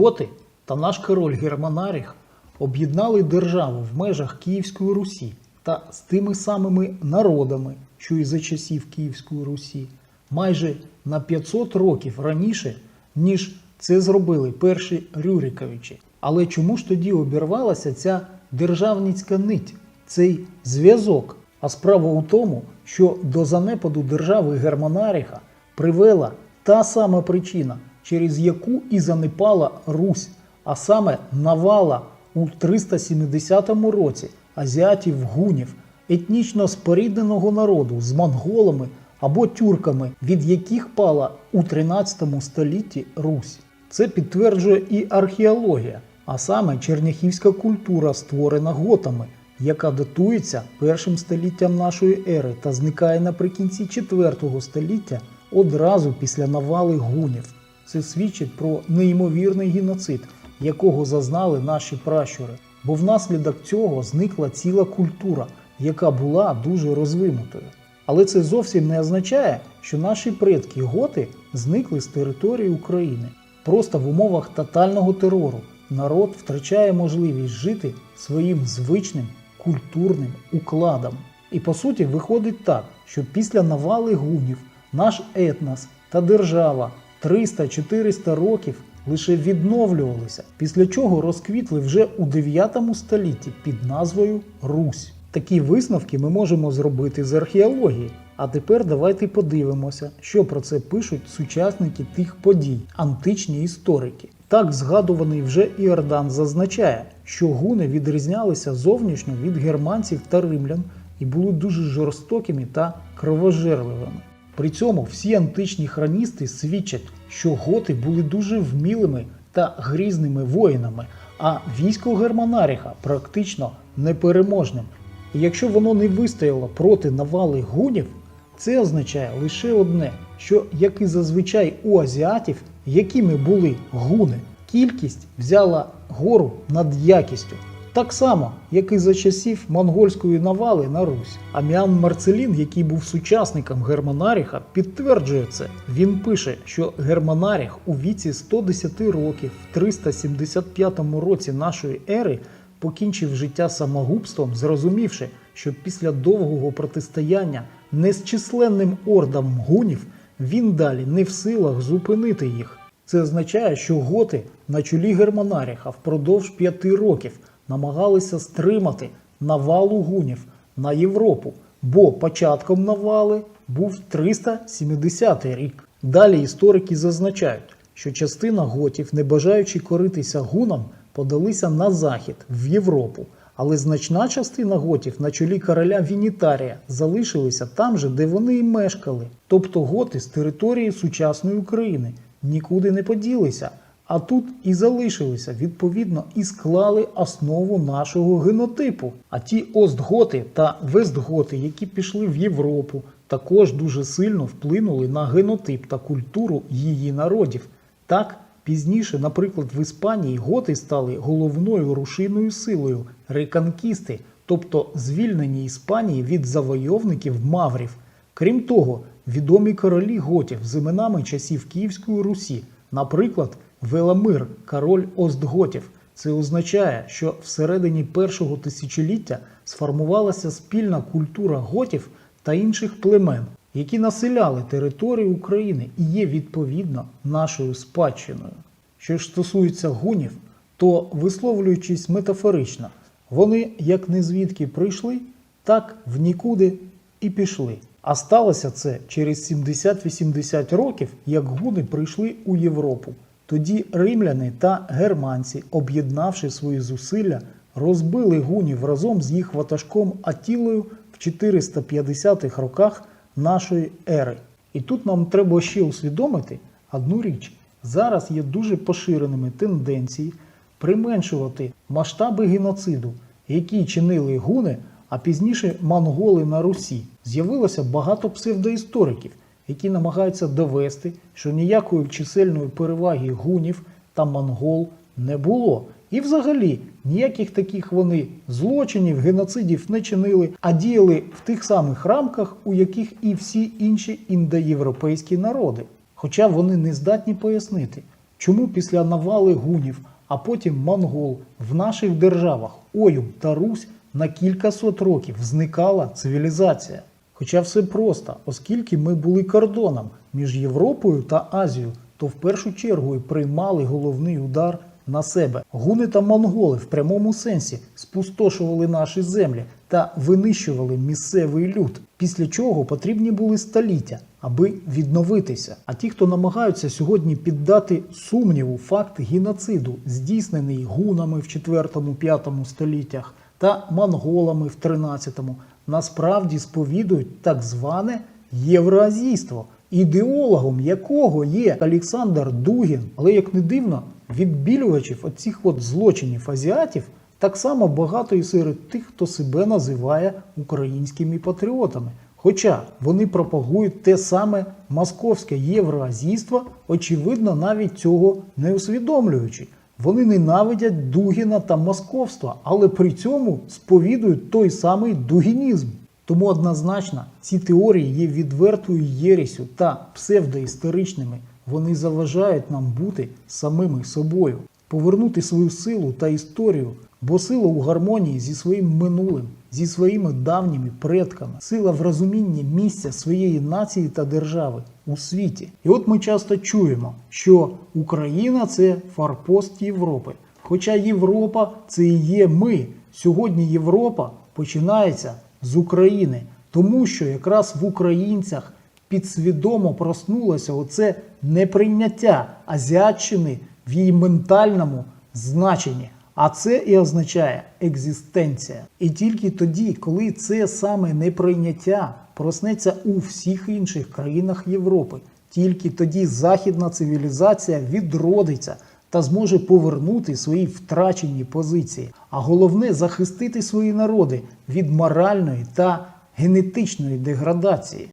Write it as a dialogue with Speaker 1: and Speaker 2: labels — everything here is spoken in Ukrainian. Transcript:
Speaker 1: Готи та наш король Германаріх об'єднали державу в межах Київської Русі та з тими самими народами, що і за часів Київської Русі, майже на 500 років раніше, ніж це зробили перші Рюриковичі. Але чому ж тоді обірвалася ця державницька нить, цей зв'язок? А справа у тому, що до занепаду держави Германаріха привела та сама причина, через яку і занепала Русь, а саме навала у 370 році азіатів гунів, етнічно спорідненого народу з монголами або тюрками, від яких пала у 13 столітті Русь. Це підтверджує і археологія, а саме черняхівська культура, створена готами, яка датується першим століттям нашої ери та зникає наприкінці 4 століття одразу після навали гунів. Це свідчить про неймовірний геноцид, якого зазнали наші пращури. Бо внаслідок цього зникла ціла культура, яка була дуже розвинутою. Але це зовсім не означає, що наші предки готи зникли з території України. Просто в умовах тотального терору народ втрачає можливість жити своїм звичним культурним укладом. І по суті виходить так, що після навали гунів наш етнос та держава 300-400 років лише відновлювалися, після чого розквітли вже у 9 столітті під назвою Русь. Такі висновки ми можемо зробити з археології. А тепер давайте подивимося, що про це пишуть сучасники тих подій, античні історики. Так згадуваний вже Іордан зазначає, що гуни відрізнялися зовнішньо від германців та римлян і були дуже жорстокими та кровожерливими. При цьому всі античні хроністи свідчать, що готи були дуже вмілими та грізними воїнами, а військо Германаріха практично непереможним. І якщо воно не вистояло проти навали гунів, це означає лише одне, що як і зазвичай у азіатів, якими були гуни, кількість взяла гору над якістю. Так само, як і за часів монгольської навали на Русь. Аміан Марцелін, який був сучасником Германаріха, підтверджує це. Він пише, що Германаріх у віці 110 років в 375 році нашої ери покінчив життя самогубством, зрозумівши, що після довгого протистояння незчисленним ордам гунів він далі не в силах зупинити їх. Це означає, що готи на чолі Германаріха впродовж п'яти років намагалися стримати навалу гунів на Європу, бо початком навали був 370 рік. Далі історики зазначають, що частина готів, не бажаючи коритися гунам, подалися на захід в Європу. Але значна частина готів на чолі короля Вінітарія залишилися там же, де вони і мешкали. Тобто готи з території сучасної України нікуди не поділися, а тут і залишилися, відповідно, і склали основу нашого генотипу. А ті остготи та вестготи, які пішли в Європу, також дуже сильно вплинули на генотип та культуру її народів. Так, Пізніше, наприклад, в Іспанії готи стали головною рушійною силою реконкісти, тобто звільнені Іспанії від завойовників маврів. Крім того, відомі королі готів з іменами часів Київської Русі, наприклад, Веламир, король Остготів. Це означає, що всередині першого тисячоліття сформувалася спільна культура готів та інших племен, які населяли територію України і є відповідно нашою спадщиною. Що ж стосується гунів, то висловлюючись метафорично, вони як не звідки прийшли, так в нікуди і пішли. А сталося це через 70-80 років, як гуни прийшли у Європу. Тоді римляни та германці, об'єднавши свої зусилля, розбили гунів разом з їх ватажком Атілою в 450-х роках нашої ери. І тут нам треба ще усвідомити одну річ: зараз є дуже поширеними тенденції применшувати масштаби геноциду, які чинили гуни, а пізніше монголи на Русі. З'явилося багато псевдоісториків, які намагаються довести, що ніякої чисельної переваги гунів та монгол не було. І взагалі ніяких таких вони злочинів, геноцидів не чинили, а діяли в тих самих рамках, у яких і всі інші індоєвропейські народи. Хоча вони не здатні пояснити, Чому після навали гунів, а потім монгол в наших державах Оюм та Русь на кількасот років зникала цивілізація? Хоча все просто, оскільки ми були кордоном між Європою та Азією, то в першу чергу і приймали головний удар на себе. Гуни та монголи в прямому сенсі спустошували наші землі та винищували місцевий люд, після чого потрібні були століття, аби відновитися. А ті, хто намагаються сьогодні піддати сумніву факт геноциду, здійснений гунами в 4-5 століттях та монголами в 13-му, насправді сповідують так зване євроазійство, ідеологом якого є Олександр Дугін. Але як не дивно, відбілювачів оцих от злочинів азіатів так само багато і серед тих, хто себе називає українськими патріотами. Хоча вони пропагують те саме московське євроазійство, очевидно, навіть цього не усвідомлюючи. Вони ненавидять Дугіна та московства, але при цьому сповідують той самий дугінізм. Тому однозначно ці теорії є відвертою єрісю та псевдоісторичними. Вони заважають нам бути самими собою, повернути свою силу та історію, бо сила у гармонії зі своїм минулим, зі своїми давніми предками, сила в розумінні місця своєї нації та держави у світі. І от ми часто чуємо, що Україна це форпост Європи. Хоча Європа це і є ми. Сьогодні Європа починається з України, тому що якраз в українцях підсвідомо проснулося оце неприйняття азіатчини в її ментальному значенні. А це і означає екзистенція. І тільки тоді, коли це саме неприйняття проснеться у всіх інших країнах Європи, тільки тоді західна цивілізація відродиться та зможе повернути свої втрачені позиції. А головне захистити свої народи від моральної та генетичної деградації.